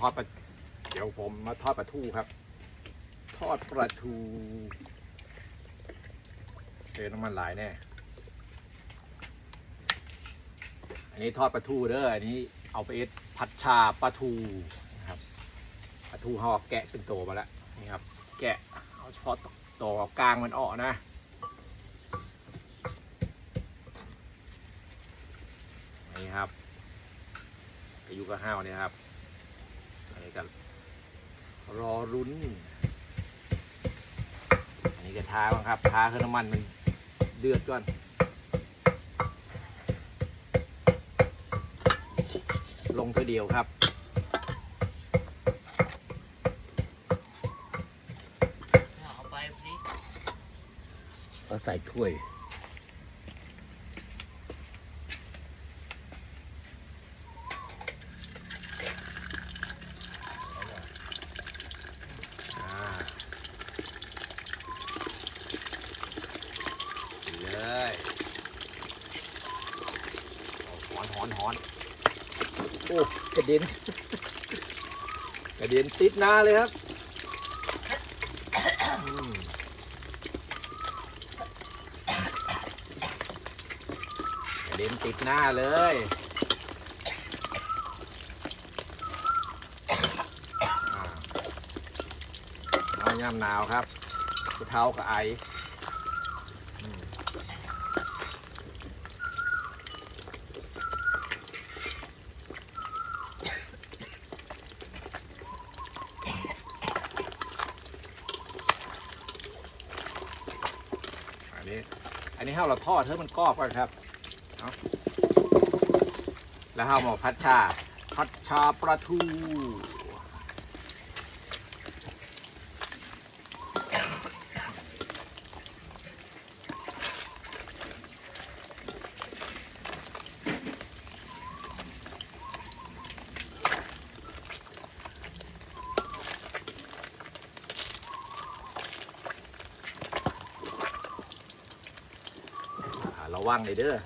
ทอดปลาเดี๋ยวผมมาทอดปลาทูครับ ทอดปลาทูเทน้ำมันหลายแน่ อันนี้ทอดปลาทูเด้อ อันนี้เอาไปเอ็ดผัดชาปลาทูนะครับปลาทูห่อแกะเป็นโตมาแล้วนี่ครับ แกะเอาเฉพาะตัวกลางมันออกนะนี่ครับอายุก็ห้าวเนี่ยครับ อันนี้ก็รอรุ้น อันนี้ก็ทาบ้างครับ ทาเครื่องน้ำมันมันเดือดก่อนลงตัวเดียวครับ เอาไปพอดีก็ใส่ถ้วย เลยหอนหอนหอนโอ้กระเด็นกระเด็นติดหน้าเลยครับอืมกระเด็นติดหน้าเลยอ่าเอาย่ำหนาวครับผู้เท้ากับไออืมอันนี้ อั นี้ห้าเราทอดเธอมันกรอบก่อนครับแล้วห้ามาพัดชาพัดชาปลาทู ระวังเลยเด้อ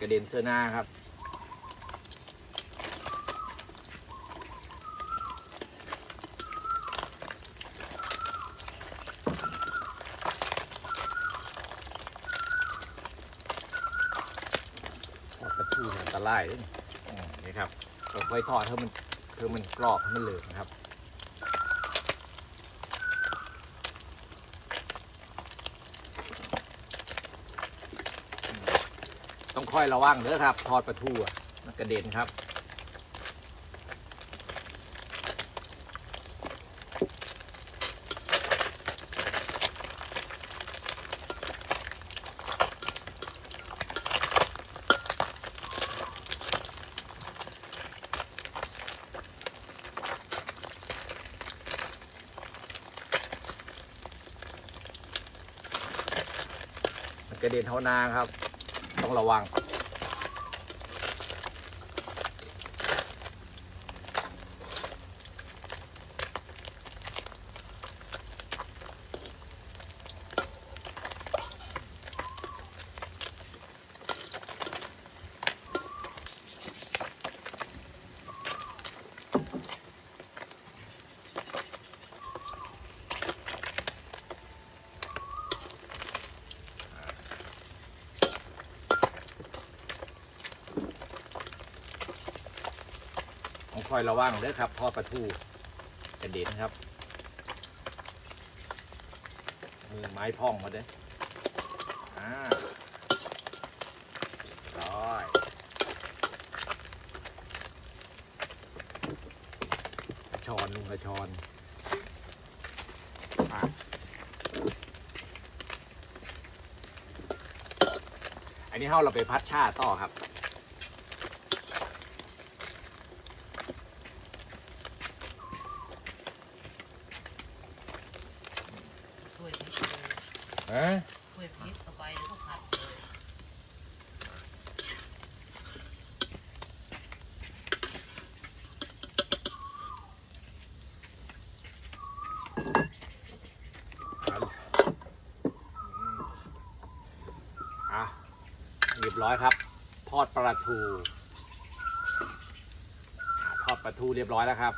กระเด็นเสื้อหน้าครับทอดกระทูเนี่ยอันตรายเลนี่ครับค่อยทอดเท่ามันเท่ามันกรอบให้มันเหลืองนะครับ ต้องค่อยระวังเด้อครับ ทอดปลาทูมันกระเด็นครับ มันกระเด็นเท่านาครับ ต้องระวัง ต้องคอยระวังเด้อครับทอดปลาทูกระเด็นครับ มือไม้พองมาเด้ออ่าร้อยช้อนลุงกระชอนอันนี้เฮาเราไปพัดชาต่อครับ ถ้วยพริกเลย ฮะถ้วยพริกเอาไปแล้วก็ผัดเลยอะเรียบร้อยครับ ทอดปลาทู ทอดปลาทูเรียบร้อยแล้วครับ